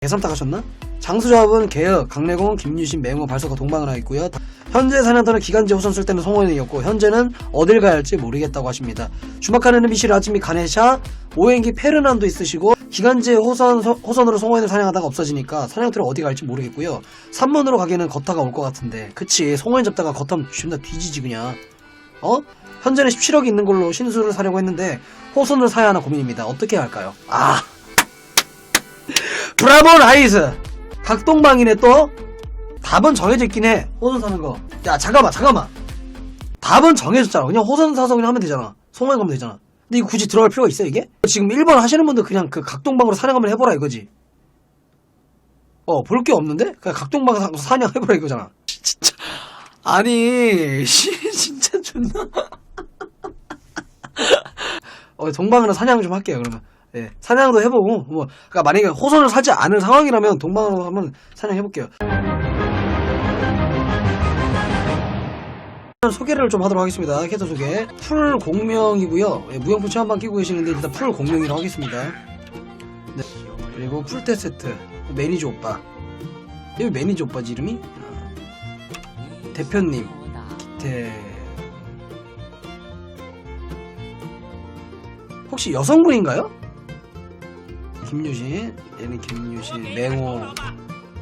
개삼타 가셨나? 장수조합은 개혁, 강래공, 김유신, 맹호, 발석과 동방을 하고 있고요. 현재 사냥터는 기간제 호선 쓸 때는 송원이었고 현재는 어딜 가야 할지 모르겠다고 하십니다. 주막하는 미실 아즈미 가네샤, 오행기 페르난도 있으시고 기간제 호선 호선으로 송원을 사냥하다가 없어지니까 사냥터를 어디 갈지 모르겠고요. 3문으로 가기에는 거타가 올 것 같은데 그치 송원 잡다가 거타면 존나 뒤지지 그냥 어? 현재는 17억이 있는 걸로 신수를 사려고 했는데 호선을 사야 하나 고민입니다. 어떻게 할까요? 아 브라보 라이즈 각동방이네 또. 답은 정해져 있긴 해. 호선 사는 거야 잠깐만 잠깐만. 답은 정해졌잖아. 그냥 호선 사서 그냥 하면 되잖아. 송환 가면 되잖아. 근데 이거 굳이 들어갈 필요가 있어 이게? 지금 1번 하시는 분들 그냥 그 각동방으로 사냥 한번 해보라 이거지. 어 볼 게 없는데? 그냥 각동방 사- 사냥 해보라 이거잖아. 진짜. 아니 씨 진짜 존나. 어 동방으로 사냥 좀 할게요 그러면 예, 사냥도 해보고 뭐 그러니까 만약에 호선을 사지 않은 상황이라면 동방으로 한번 사냥해볼게요. 소개를 좀 하도록 하겠습니다. 캐터 소개. 풀 공명이고요. 예, 무용품 체험반 끼고 계시는데 일단 풀 공명이라고 하겠습니다. 네. 그리고 풀테 세트. 매니저 오빠. 여기 매니저 오빠지 이름이? 어. 대표님. 기태. 혹시 여성분인가요? 김유신, 얘는 김유신, 맹호,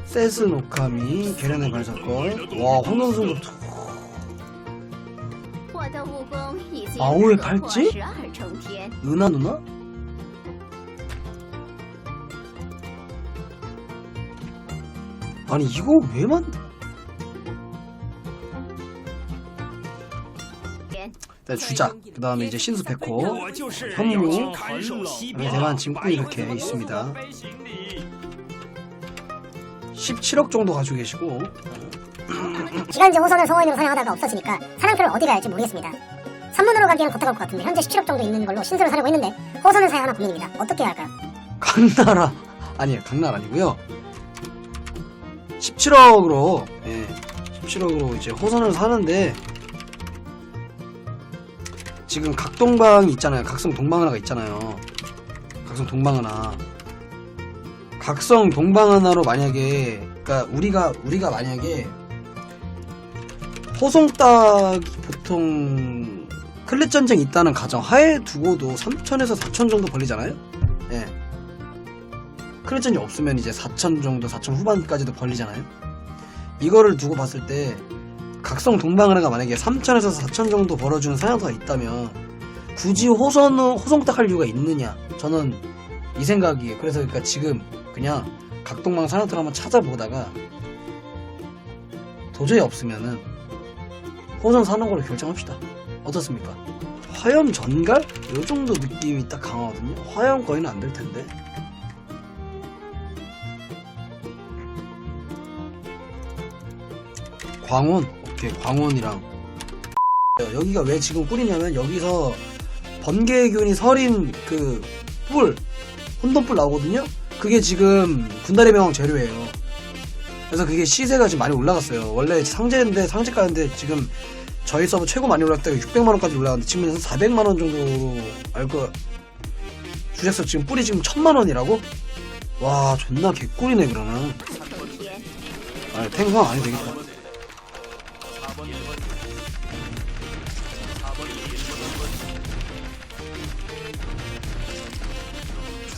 세스 노카미, 계란의 발사건. 와, 혼돈성도 아 오의 팔찌? 은하 누나? 아니 이거 왜 만든? 일단 주작, 그 다음에 이제 신수 백호, 현무, 대만 짐꾼 이렇게 있습니다. 17억 정도 가지고 계시고 기간제 호선을 성원으로 사냥하다가 없어지니까 사냥터를 어디 가야 할지 모르겠습니다. 3문으로 가기에는 거타가 올것 같은데 현재 17억 정도 있는 걸로 신수를 사려고 했는데 호선을 사야 하나 고민입니다. 어떻게 해야 할까요? 강나라 아니에요 강나라 아니고요 17억으로 예 17억으로 이제 호선을 사는데 지금 각동방 있잖아요. 각성 동방하나가 있잖아요. 각성 동방하나. 각성 동방하나로 만약에 그러니까 우리가 우리가 만약에 호송닭 보통 클렛 전쟁 있다는 가정 하에 두고도 3천에서 4천 정도 벌리잖아요? 예. 크레전이 없으면 이제 4천 정도, 4천 후반까지도 벌리잖아요. 이거를 두고 봤을 때 각성 동방하나가 만약에 3천에서 4천 정도 벌어주는 사냥터가 있다면 굳이 호선 호송딱 할 이유가 있느냐? 저는 이 생각이에요. 그래서 그러니까 지금 그냥 각동방 사냥터를 한번 찾아보다가 도저히 없으면은 호선 사는 걸로 결정합시다. 어떻습니까? 화염 전갈? 요 정도 느낌이 딱 강하거든요. 화염 거의는 안 될 텐데. 광원 오케이 광원이랑 여기가 왜 지금 꿀이냐면 여기서 번개균이 서린 그뿔 혼돈뿔 나오거든요 그게 지금 군다리 명왕 재료예요 그래서 그게 시세가 지금 많이 올라갔어요 원래 상제인데 상제 가는데 지금 저희 서버 최고 많이 올랐다가 600만원까지 올라갔는데 지금 400만원 정도로 알고 주작서 지금 뿔이 지금 1000만원이라고? 와 존나 개꿀이네 그러면 重天。아 탱상 아니 되겠다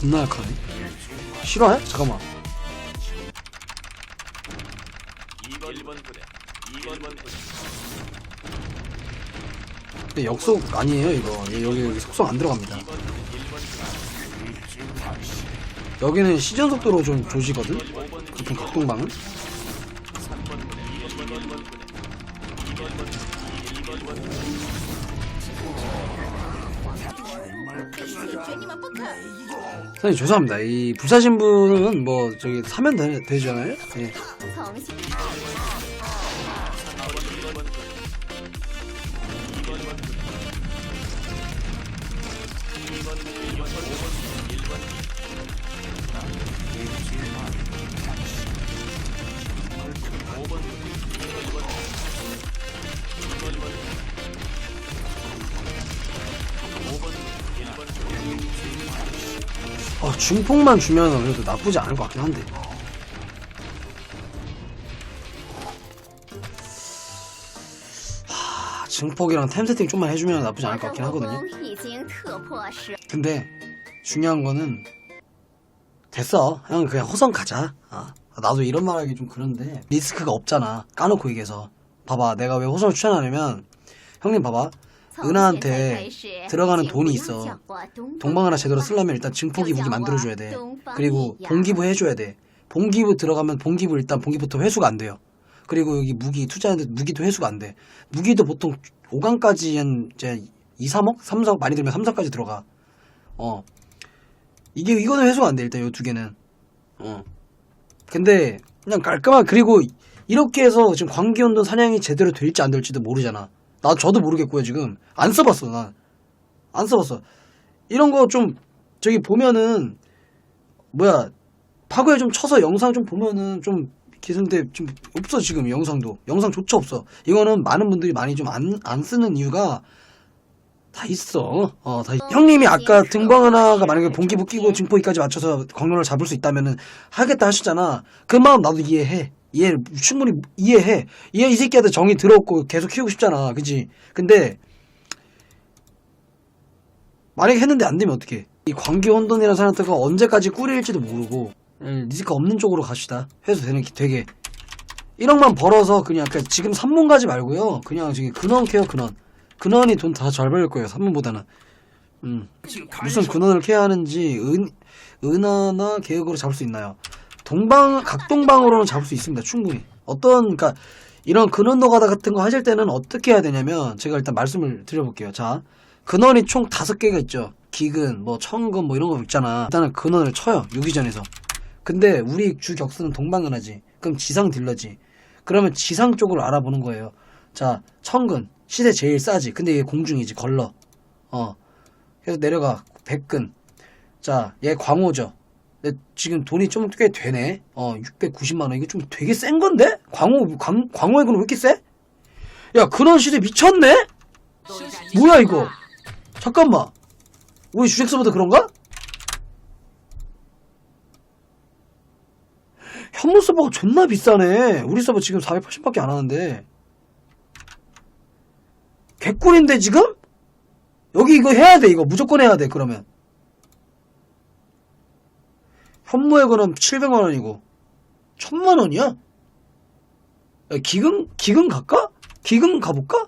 존나 약하네. 싫어해? 잠깐만. 근데 역속 아니에요 이거. 얘 여기, 여기 속성 안 들어갑니다. 여기는 시전 속도로 좀 조지거든? 보통 각동방은 선생님 죄송합니다. 이 불사신 분은 뭐 저기 사면 되, 되잖아요? 예. 중폭만 주면 그래도 나쁘지 않을 것 같긴 한데. 하, 증폭이랑 템 세팅 좀만 해주면 나쁘지 않을 것 같긴 하거든요. 근데 중요한 거는 됐어. 형 그냥 호선 가자. 아, 나도 이런 말하기 좀 그런데 리스크가 없잖아. 까놓고 얘기해서 봐봐 내가 왜 호선을 추천하냐면 형님 봐봐 은하한테 들어가는 돈이 있어. 동방 하나 제대로 쓰려면 일단 증폭이북이 만들어줘야 돼. 그리고 봉기부 해줘야 돼. 봉기부 들어가면 봉기부 일단 봉기부터 회수가 안 돼요. 그리고 여기 무기 투자하는데 무기도 회수가 안 돼. 무기도 보통 5강까지 한 이제 2, 3억? 3, 4억 많이 들면 3, 4까지 들어가. 어. 이게 이거는 회수가 안 돼. 일단 이 두 개는. 어. 근데 그냥 깔끔한 그리고 이렇게 해서 지금 광기운동 사냥이 제대로 될지 안 될지도 모르잖아. 나 저도 모르겠고요 지금. 안 써봤어 난. 안 써봤어. 이런 거 좀 저기 보면은 뭐야 파고에 좀 쳐서 영상 좀 보면은 좀 기승대 좀 없어 지금 영상도. 영상 조차 없어. 이거는 많은 분들이 많이 좀 안 안 쓰는 이유가 다 있어. 어다 형님이 아까 등방 하나가 만약에 봉기부 끼고 증폭기까지 맞춰서 광론을 잡을 수 있다면은 하겠다 하셨잖아. 그 마음 나도 이해해 이해 충분히 이해해. 이해 이 새끼한테 정이 들었고 계속 키우고 싶잖아. 그지 근데 만약에 했는데 안 되면 어떡해? 이 광기 혼돈이라는 사람들가 언제까지 꾸릴지도 모르고 예, 리스크 없는 쪽으로 갑시다. 해도 되는 기- 되게. 1억만 벌어서 그냥 그냥 지금 3문 가지 말고요. 그냥 저기 근원 케어 근원. 근원이 돈 다 잘 벌릴 거예요 3문보다는. 음. 무슨 근원을 케어하는지 은 은하나 계획으로 잡을 수 있나요 동방 각동방으로는 잡을 수 있습니다 충분히 어떤 그러니까 이런 근원 노가다 같은 거 하실 때는 어떻게 해야 되냐면 제가 일단 말씀을 드려볼게요 자 근원이 총 다섯 개가 있죠. 기근, 뭐 청근, 뭐 이런 거 있잖아. 일단은 근원을 쳐요. 유기전에서. 근데 우리 주 격수는 동방근하지. 그럼 지상 딜러지. 그러면 지상 쪽을 알아보는 거예요. 자, 청근 시세 제일 싸지. 근데 얘 공중이지. 걸러. 어. 그래서 내려가. 백근. 자, 얘 광호죠. 지금 돈이 좀 꽤 되네. 어, 690만 원. 이거 좀 되게 센 건데? 광호 광, 광호의 근원 왜 이렇게 세? 야, 근원 시대 미쳤네? 뭐야 이거? 잠깐만. 우리 주식 서버도 그런가? 현무 서버가 존나 비싸네. 우리 서버 지금 480밖에 안 하는데. 개꿀인데 지금? 여기 이거 해야 돼. 이거 무조건 해야 돼. 그러면. 현무에 그럼 700만 원이고 천만 원이야? 기금 기금 갈까? 기금 가볼까?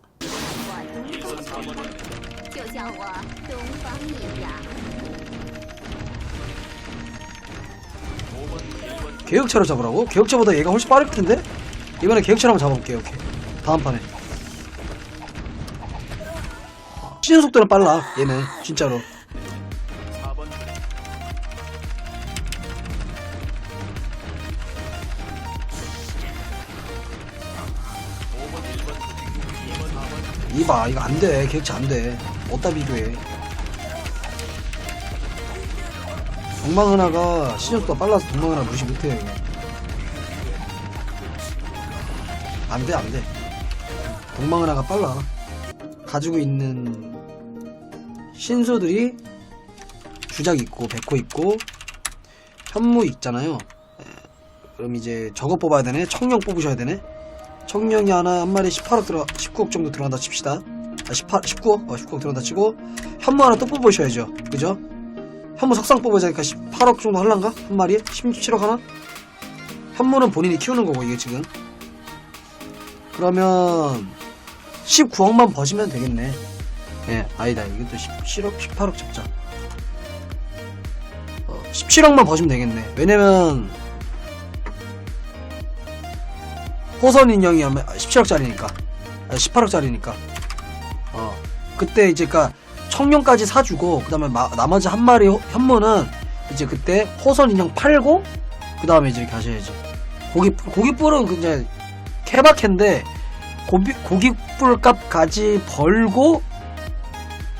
개혁차로 잡으라고? 개혁차보다 얘가 훨씬 빠를 텐데? 이번에 개혁차로 한번 잡아볼게요. 오케이. 다음 판에. 시즌 속도는 빨라. 얘네 진짜로. 이봐 이거 안돼. 계획차 안돼. 어디다 비교해? 동방은하가 속도가 빨라서 동방은하 무시 이거 안돼 안돼. 동방은하가 빨라. 가지고 있는 신소들이 주작 있고 백호 있고 현무 있잖아요. 에, 그럼 이제 저거 뽑아야 되네? 청룡 뽑으셔야 되네 청룡이 하나 한 마리 18억 들어 19억 정도 들어간다 칩시다 아 18, 19억? 어 19억 들어간다 치고 현무 하나 또 뽑으셔야죠 그죠? 현무 석상 뽑아야 되니까 18억 정도 할란가? 한 마리에? 17억 하나? 현무는 본인이 키우는 거고 이게 지금 그러면 19억만 버시면 되겠네 예 아니다 이것도 17억 18억 잡자 어, 17억만 버시면 되겠네 왜냐면 호선 인형이 하면 17억짜리니까. 18억짜리니까. 어 그때 이제 그니까 청룡까지 사주고 그 다음에 나머지 한 마리 호- 현무는 이제 그때 호선 인형 팔고 그 다음에 이제 이렇게 하셔야지. 고기 고기뿔은 그냥 케바케인데 고기 고기뿔 값까지 벌고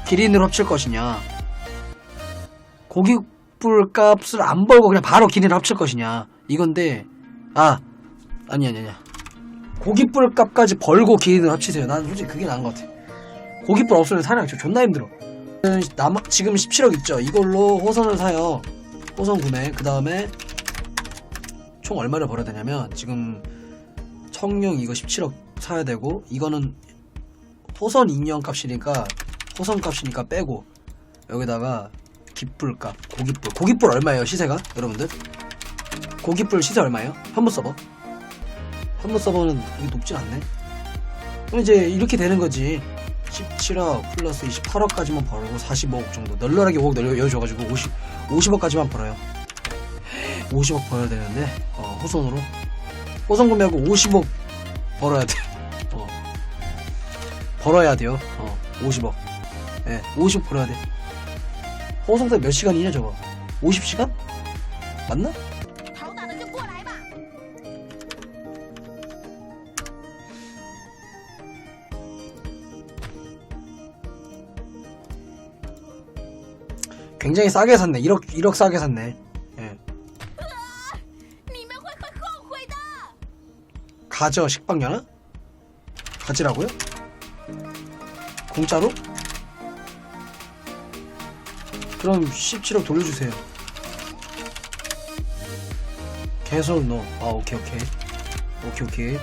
기린으로 합칠 것이냐. 고기뿔 값을 안 벌고 그냥 바로 기린으로 합칠 것이냐. 이건데 아 아니 아니 아니야 고깃불 값까지 벌고 기린을 합치세요. 난 솔직히 그게 나은 것 같아. 고깃불 없으면 사냥 저 존나 힘들어. 남, 지금 17억 있죠. 이걸로 호선을 사요. 호선 구매. 그 다음에 총 얼마를 벌어야 되냐면 지금 청룡 이거 17억 사야 되고 이거는 호선 인형 값이니까 호선 값이니까 빼고 여기다가 깃불 값 고깃불 고깃불 얼마예요 시세가 여러분들 고깃불 시세 얼마예요 현무 서버 현무 서버는 그렇게 높진 않네? 그럼 이제 이렇게 되는 거지. 17억 플러스 28억까지만 벌고 45억 정도. 널널하게 5억 열려줘가지고 50, 50억까지만 벌어요. 50억 벌어야 되는데 어, 호선으로. 호선 구매하고 50억 벌어야 돼. 어. 벌어야 돼요. 어, 50억. 예, 50억 벌어야 돼. 호선 때몇 시간이냐 저거? 50시간? 맞나? 굉장히 싸게 샀네. 1억, 1억 싸게 샀네. 예. 가져, 식빵년아? 가지라고요? 공짜로? 그럼 17억 돌려주세요. 개설 너. 아, 오케이, 오케이. 오케이, 오케이.